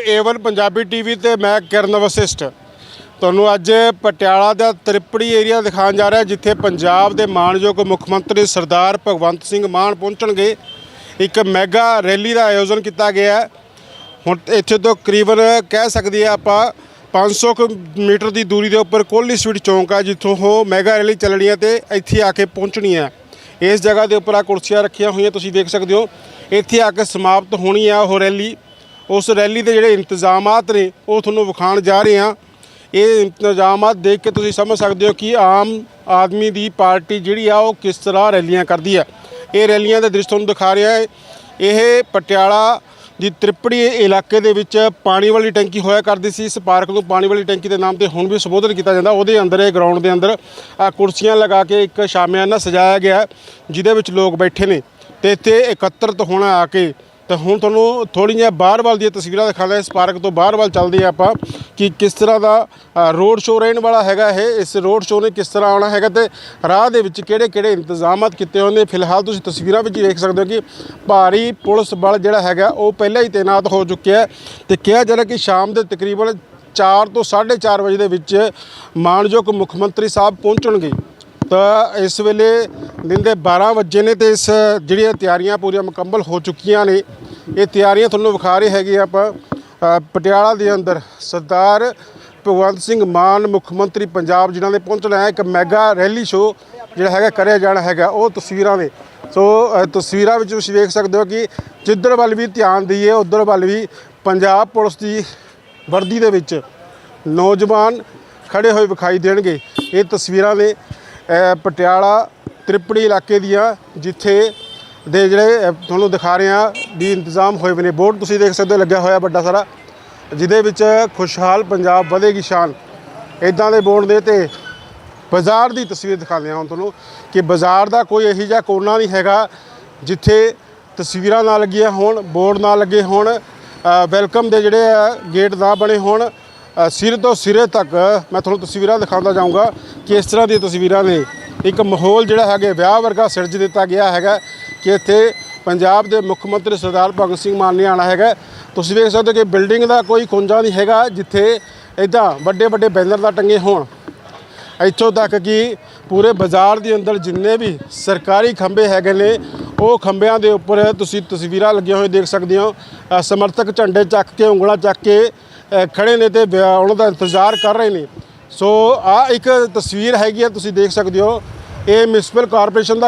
Avon Punjabi TV ਤੇ ਮੈਂ ਕਿਰਨ ਵਸਿਸ਼ਟ। ਤੁਹਾਨੂੰ ਅੱਜ ਪਟਿਆਲਾ ਦਾ ਤ੍ਰਿਪੜੀ ਏਰੀਆ ਦਿਖਾਉਣ ਜਾ ਰਿਹਾ, ਜਿੱਥੇ ਪੰਜਾਬ ਦੇ ਮਾਣਯੋਗ ਮੁੱਖ ਮੰਤਰੀ ਸਰਦਾਰ ਭਗਵੰਤ ਸਿੰਘ ਮਾਨ ਪਹੁੰਚਣਗੇ। ਇੱਕ ਮੈਗਾ ਰੈਲੀ ਦਾ ਆਯੋਜਨ ਕੀਤਾ ਗਿਆ ਹੈ। ਹੁਣ ਇੱਥੇ ਤੋਂ ਕਰੀਬਨ ਕਹਿ ਸਕਦੇ ਆ ਆਪਾਂ 500 ਕੁ ਮੀਟਰ ਦੀ ਦੂਰੀ ਦੇ ਉੱਪਰ ਕੋਹਲੀ ਸਵੀਟ ਚੌਂਕ ਹੈ ਜਿੱਥੋਂ ਉਹ ਮੈਗਾ ਰੈਲੀ ਚੱਲਣੀ ਹੈ ਤੇ ਇੱਥੇ ਆ ਕੇ ਪਹੁੰਚਣੀ ਹੈ। ਇਸ ਜਗ੍ਹਾ ਦੇ ਉੱਪਰ ਆ ਕੁਰਸੀਆਂ ਰੱਖੀਆਂ ਹੋਈਆਂ, ਤੁਸੀਂ ਦੇਖ ਸਕਦੇ ਹੋ। ਇੱਥੇ ਆ ਕੇ ਸਮਾਪਤ ਹੋਣੀ ਹੈ ਉਹ ਰੈਲੀ। ਉਸ ਰੈਲੀ ਦੇ ਜਿਹੜੇ ਇੰਤਜ਼ਾਮਾਤ ਨੇ, ਉਹ ਤੁਹਾਨੂੰ ਵਿਖਾਉਣ ਜਾ ਰਹੇ ਹਾਂ। ਇਹ ਇੰਤਜ਼ਾਮਾਤ ਦੇਖ ਕੇ ਤੁਸੀਂ ਸਮਝ ਸਕਦੇ ਹੋ ਕਿ ਆਮ ਆਦਮੀ ਦੀ ਪਾਰਟੀ ਜਿਹੜੀ ਆ, ਉਹ ਕਿਸ ਤਰ੍ਹਾਂ ਰੈਲੀਆਂ ਕਰਦੀ ਹੈ ਇਹ ਰੈਲੀਆਂ ਦੇ ਦ੍ਰਿਸ਼ ਤੁਹਾਨੂੰ ਦਿਖਾ ਰਿਹਾ ਹੈ। ਇਹ ਪਟਿਆਲਾ ਦੀ ਤ੍ਰਿਪੜੀ ਇਲਾਕੇ ਦੇ ਵਿੱਚ ਪਾਣੀ ਵਾਲੀ ਟੈਂਕੀ ਹੋਇਆ ਕਰਦੀ ਸੀ। ਇਸ ਪਾਰਕ ਨੂੰ ਪਾਣੀ ਵਾਲੀ ਟੈਂਕੀ ਦੇ ਨਾਮ ਤੇ ਹੁਣ ਵੀ ਸੰਬੋਧਨ ਕੀਤਾ ਜਾਂਦਾ। ਉਹਦੇ ਅੰਦਰ, ਇਹ ਗਰਾਊਂਡ ਦੇ ਅੰਦਰ, ਆ ਕੁਰਸੀਆਂ ਲਗਾ ਕੇ ਇੱਕ ਸ਼ਾਮਿਆਨਾ ਸਜਾਇਆ ਗਿਆ, ਜਿਹਦੇ ਵਿੱਚ ਲੋਕ ਬੈਠੇ ਨੇ। ਤੇ ਇੱਥੇ ਇਕੱਤਰਤ ਹੋਣਾ ਆ ਕੇ ਤਾਂ ਹੁਣ ਤੁਹਾਨੂੰ ਥੋੜ੍ਹੀਆਂ ਬਾਹਰ ਵੱਲ ਦੀਆਂ ਤਸਵੀਰਾਂ ਦਿਖਾ ਦਿਖਾਉਂਦਾ ਇਸ ਪਾਰਕ ਤੋਂ ਬਾਹਰ ਵੱਲ ਚੱਲਦੇ ਹਾਂ ਆਪਾਂ, ਕਿ ਕਿਸ ਤਰ੍ਹਾਂ ਦਾ ਰੋਡ ਸ਼ੋਅ ਰਹਿਣ ਵਾਲਾ ਹੈਗਾ ਇਹ, ਇਸ ਰੋਡ ਸ਼ੋਅ ਨੇ ਕਿਸ ਤਰ੍ਹਾਂ ਆਉਣਾ ਹੈਗਾ ਤੇ ਰਾਹ ਦੇ ਵਿੱਚ ਕਿਹੜੇ ਕਿਹੜੇ ਇੰਤਜ਼ਾਮਾਤ ਕੀਤੇ ਹੋਏ ਨੇ। ਫਿਲਹਾਲ ਤੁਸੀਂ ਤਸਵੀਰਾਂ ਵਿੱਚ ਹੀ ਦੇਖ ਸਕਦੇ ਹੋ ਕਿ ਭਾਰੀ ਪੁਲਿਸ ਬਲ ਜਿਹੜਾ ਹੈਗਾ, ਉਹ ਪਹਿਲਾਂ ਹੀ ਤਾਇਨਾਤ ਹੋ ਚੁੱਕਿਆ ਹੈ ਤੇ ਕਿਹਾ ਜਾ ਰਿਹਾ ਕਿ ਸ਼ਾਮ ਦੇ ਤਕਰੀਬਨ 4 ਤੋਂ 4:30 ਵਜੇ ਦੇ ਵਿੱਚ ਮਾਨਯੋਗ ਮੁੱਖ ਮੰਤਰੀ ਸਾਹਿਬ ਪਹੁੰਚਣਗੇ। ਤਾਂ ਇਸ ਵੇਲੇ ਦਿਨ ਦੇ 12 ਵਜੇ ਨੇ ਤੇ ਇਸ ਜਿਹੜੀਆਂ ਤਿਆਰੀਆਂ ਪੂਰੀਆਂ ਮੁਕੰਮਲ ਹੋ ਚੁੱਕੀਆਂ ਨੇ, ਇਹ ਤਿਆਰੀਆਂ ਤੁਹਾਨੂੰ ਵਿਖਾ ਰਹੇ ਹੈਗੇ ਆਪਾਂ ਪਟਿਆਲਾ ਦੇ ਅੰਦਰ ਸਰਦਾਰ ਭਗਵੰਤ ਸਿੰਘ ਮਾਨ, ਮੁੱਖ ਮੰਤਰੀ ਪੰਜਾਬ, ਜਿਨ੍ਹਾਂ ਨੇ ਪਹੁੰਚਣਾ ਹੈ ਇੱਕ ਮੈਗਾ ਰੈਲੀ ਸ਼ੋ ਜਿਹੜਾ ਹੈਗਾ ਕਰਿਆ ਜਾਣਾ ਹੈਗਾ, ਉਹ ਤਸਵੀਰਾਂ ਨੇ। ਸੋ ਤਸਵੀਰਾਂ ਵਿੱਚ ਤੁਸੀਂ ਵੇਖ ਸਕਦੇ ਹੋ ਕਿ ਜਿੱਧਰ ਵੱਲ ਵੀ ਧਿਆਨ ਦਈਏ, ਉਧਰ ਵੱਲ ਵੀ ਪੰਜਾਬ ਪੁਲਿਸ ਦੀ ਵਰਦੀ ਦੇ ਵਿੱਚ ਨੌਜਵਾਨ ਖੜੇ ਹੋਏ ਵਿਖਾਈ ਦੇਣਗੇ। ਇਹ ਤਸਵੀਰਾਂ ਨੇ ਪਟਿਆਲਾ ਤ੍ਰਿਪੜੀ ਇਲਾਕੇ ਦੀਆਂ ਜਿੱਥੇ ਦੇ ਜਿਹੜੇ ਤੁਹਾਨੂੰ ਦਿਖਾ ਰਹੇ ਹਾਂ, ਵੀ ਇੰਤਜ਼ਾਮ ਹੋਏ ਹੋਏ ਨੇ। ਬੋਰਡ ਤੁਸੀਂ ਦੇਖ ਸਕਦੇ ਹੋ, ਲੱਗਿਆ ਹੋਇਆ ਵੱਡਾ ਸਾਰਾ, ਜਿਹਦੇ ਵਿੱਚ ਖੁਸ਼ਹਾਲ ਪੰਜਾਬ ਵਧੇਗੀ ਸ਼ਾਨ। ਇਦਾਂ ਦੇ ਬੋਰਡ ਦੇ ਤੇ ਬਾਜ਼ਾਰ ਦੀ ਤਸਵੀਰ ਦਿਖਾਉਂਦੇ ਹਾਂ ਹੁਣ ਤੁਹਾਨੂੰ, ਕਿ ਬਾਜ਼ਾਰ ਦਾ ਕੋਈ ਇਹੋ ਜਿਹਾ ਕੋਨਾ ਨਹੀਂ ਹੈਗਾ, ਜਿੱਥੇ ਤਸਵੀਰਾਂ ਨਾ ਲੱਗੀਆਂ ਹੋਣ, ਬੋਰਡ ਨਾ ਲੱਗੇ ਹੋਣ ਵੈਲਕਮ ਦੇ ਜਿਹੜੇ ਆ ਗੇਟ ਨਾ ਬਣੇ ਹੋਣ ਸਿਰ ਤੋਂ ਸਿਰੇ ਤੱਕ ਮੈਂ ਤੁਹਾਨੂੰ ਤਸਵੀਰਾਂ ਦਿਖਾਉਂਦਾ ਜਾਊਂਗਾ ਕਿ ਇਸ ਤਰ੍ਹਾਂ ਦੀਆਂ ਤਸਵੀਰਾਂ ਨੇ ਇੱਕ ਮਾਹੌਲ ਜਿਹੜਾ ਹੈਗਾ, ਵਿਆਹ ਵਰਗਾ ਸਿਰਜ ਦਿੱਤਾ ਗਿਆ ਹੈਗਾ ਕਿ ਇੱਥੇ ਪੰਜਾਬ ਦੇ ਮੁੱਖ ਮੰਤਰੀ ਸਰਦਾਰ ਭਗਤ ਸਿੰਘ ਮਾਨ ਨੇ ਆਣਾ ਹੈਗਾ। ਤੁਸੀਂ ਵੇਖ ਸਕਦੇ ਹੋ ਕਿ ਬਿਲਡਿੰਗ ਦਾ ਕੋਈ ਕੁੰਜਾ ਨਹੀਂ ਹੈਗਾ, ਜਿੱਥੇ ਇਦਾਂ ਵੱਡੇ ਵੱਡੇ ਬੈਨਰ ਦਾ ਟੰਗੇ ਹੋਣ। ਇੱਥੋਂ ਤੱਕ ਕਿ ਪੂਰੇ ਬਾਜ਼ਾਰ ਦੇ ਅੰਦਰ ਜਿੰਨੇ ਵੀ ਸਰਕਾਰੀ ਖੰਭੇ ਹੈਗੇ ਨੇ, ਉਹ ਖੰਭਿਆਂ ਦੇ ਉੱਪਰ ਤੁਸੀਂ ਤਸਵੀਰਾਂ ਲੱਗੀਆਂ ਹੋਏ ਦੇਖ ਸਕਦੇ ਹੋ। ਸਮਰਥਕ ਝੰਡੇ ਚੱਕ ਕੇ, ਉਂਗਲਾਂ ਚੱਕ ਕੇ ਖੜੇ ਨੇ ਤੇ ਵਿਆਹ- ਉਹਨਾਂ ਦਾ ਇੰਤਜ਼ਾਰ ਕਰ ਰਹੇ ਨੇ। ਸੋ ਆ ਇੱਕ ਤਸਵੀਰ ਹੈਗੀ ਆ, ਤੁਸੀਂ ਦੇਖ ਸਕਦੇ ਹੋ। ਇਹ ਮਿਊਨਿਸਪਲ ਕਾਰਪੋਰੇਸ਼ਨ ਦਾ